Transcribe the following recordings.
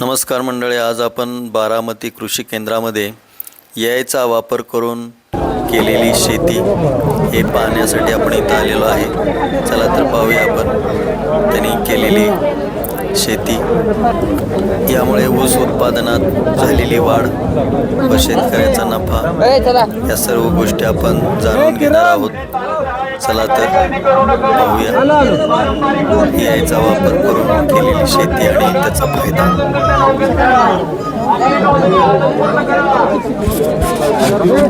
नमस्कार मंडळी आज आपण बारामती कृषी केंद्रामध्ये यायचा वापर करून केलेली शेती हे पाहण्यासाठी आपण इथं आलेलो आहे. चला तर पाहूया आपण त्यांनी केलेली शेती. यामुळे ऊस उत्पादनात झालेली वाढ व शेतकऱ्याचा नफा या सर्व गोष्टी आपण जाणून घेणार आहोत. चला तर पाहूया यायचा वापर करून केलेली शेती आणि त्याचा फायदा.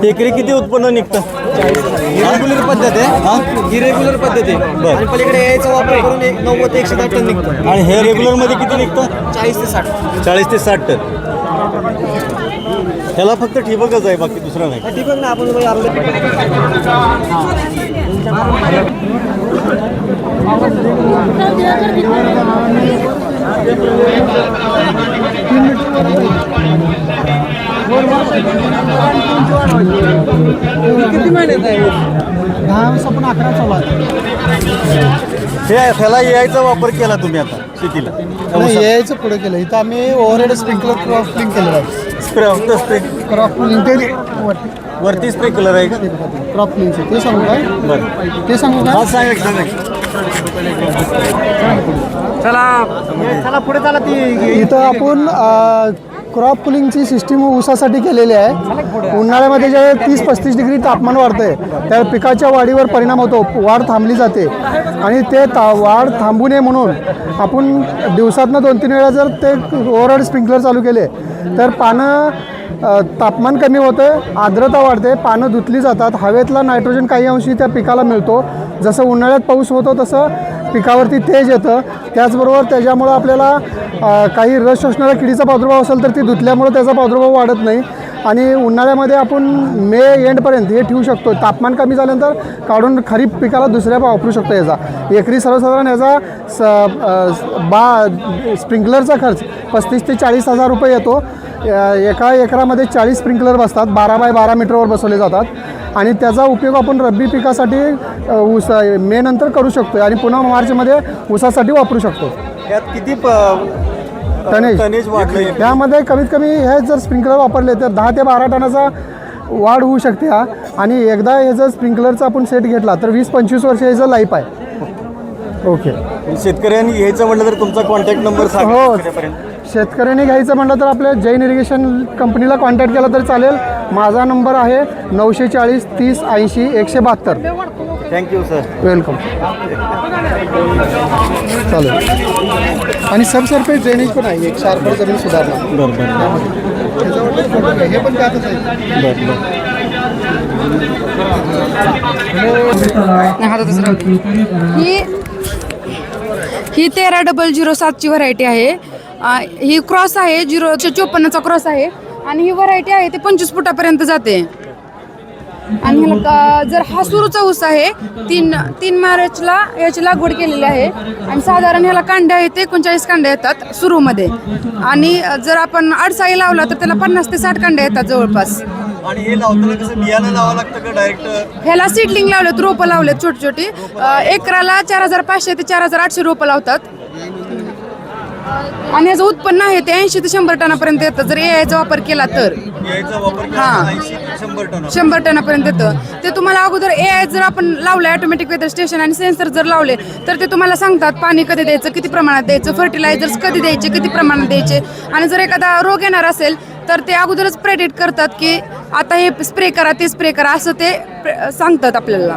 एकरी किती उत्पन्न निघतं? रेग्युलर पद्धत आहे. ही? रेग्युलर पद्धत आहे. आणि पलीकडे यायचा वापर करून एक नव्वद ते एकशे दहा टन निघतो. आणि हे रेग्युलरमध्ये किती निघतं? चाळीस ते साठ. चाळीस ते साठ टन. ह्याला फक्त ठिबकच आहे बाकी दुसरं नाही. ठीक आहे ना आपण किती महिन्यात आहे दहा वर्ष पण अकरा चालू आहे. हे ह्याला यायचा वापर केला तुम्ही आता शेतीला. यायचं पुढे केलं. इथं आम्ही ओव्हरहेड स्प्रिंकलर क्लिंग केलेलं आहे. स्प्रे फक्त स्प्रे क्रॉप क्लिंग ते वरती वरती स्प्रे कलर आहे. का क्रॉप क्लिंगचे ते सांगू काय? बरं. ते सांगू हा का सांगा की. चला. पुढे चला ती. इथं आपण क्रॉप कुलिंगची सिस्टीम ऊसासाठी केलेली आहे. उन्हाळ्यामध्ये जे तीस पस्तीस डिग्री तापमान वाढतंय त्या पिकाच्या वाढीवर परिणाम होतो. वाढ थांबली जाते. आणि ते ता वाढ थांबू नये म्हणून आपण दिवसातनं दोन तीन वेळा जर ते ओव्हरहेड स्प्रिंकलर चालू केले तर पानं तापमान कमी होतं आर्द्रता वाढते पानं धुतली जातात. हवेतला नायट्रोजन काही अंशी त्या पिकाला मिळतो. जसं उन्हाळ्यात पाऊस होतो तसं पिकावरती तेज येतं. त्याचबरोबर त्याच्यामुळं आपल्याला काही रस शोषणाऱ्या किडीचा प्रादुर्भाव असेल तर ती धुतल्यामुळं त्याचा प्रादुर्भाव वाढत नाही. आणि उन्हाळ्यामध्ये आपण मे एंडपर्यंत हे ठेवू शकतो. तापमान कमी झाल्यानंतर काढून खरीप पिकाला दुसऱ्या वापरू शकतो याचा. एकरी सर्वसाधारण याचा स बा स्प्रिंकलरचा खर्च पस्तीस ते चाळीस हजार रुपये येतो. एका एकरामध्ये चाळीस स्प्रिंकलर बसतात बारा बाय बारा मीटरवर बसवले जातात. आणि त्याचा उपयोग आपण रब्बी पिकासाठी ऊस मे नंतर करू शकतो आणि पुन्हा मार्चमध्ये ऊसासाठी वापरू शकतो. यात किती टनेज. टनेज यामध्ये कमीत कमी हे जर स्प्रिंकलर वापरले तर दहा ते बारा टनाचा वाढ होऊ शकते हा. आणि एकदा हे जर स्प्रिंकलरचा आपण सेट घेतला तर वीस पंचवीस वर्ष याचं लाईफ आहे. ओके. शेतकऱ्यांनी यायचं म्हटलं तर तुमचा कॉन्टॅक्ट नंबर सांगा हो. शेतकऱ्यांनी घ्यायचं म्हटलं तर आपल्या जैन इरिगेशन कंपनीला कॉन्टॅक्ट केला तर चालेल. माझा नंबर आहे नऊशे चाळीस तीस ऐंशी एकशे बहात्तर. थँक्यू सर वेलकम चालेल. आणि सबसर्फेस ड्रेनेज पण आहे. एक शार्पर जमीन सुधारणा. बरं बरं त्याच्यावरती photo आहे. हे पण त्यातच आहे. बरं बरं ही ही तेरा डबल झिरो सातची व्हरायटी आहे. ही क्रॉस आहे झिरो चोपन्नचा क्रॉस आहे. आणि ही व्हरायटी आहे ते पंचवीस फुटापर्यंत जाते. आणि ह्याला जर हा सुरूचा ऊस आहे तीन तीन मार्चला याची लागवड केलेली आहे. आणि साधारण ह्याला कांड्या आहेत एकोणचाळीस कांड्या येतात सुरूमध्ये. आणि जर आपण अडसाळी लावला तर त्याला पन्नास ते साठ कांड्या येतात जवळपास. आणि हे लावताना कसं बियाणं लावावं लागतं का डायरेक्ट ह्याला सीडलिंग लावलेत रोपं लावलेत छोटी छोटी एकराला चार हजार पाचशे ते चार हजार आठशे रोपं लावतात. आणि याचं उत्पन्न आहे ते ऐंशी ते शंभर टनापर्यंत येतं. जर याचा वापर केला तर. यायचा वापर केला हां. शंभर टन शंभर टनापर्यंत येतं. ते तुम्हाला अगोदर ए आय जर आपण लावलं ऑटोमॅटिक वेदर स्टेशन आणि सेन्सर जर लावले तर ते तुम्हाला सांगतात पाणी कधी द्यायचं किती प्रमाणात द्यायचं फर्टिलायझर्स कधी द्यायचे किती प्रमाणात द्यायचे. आणि जर एखादा रोग येणार असेल तर ते अगोदरच प्रेडिक्ट करतात की आता हे स्प्रे करा ते स्प्रे करा असं ते प्रे- सांगतात आपल्याला.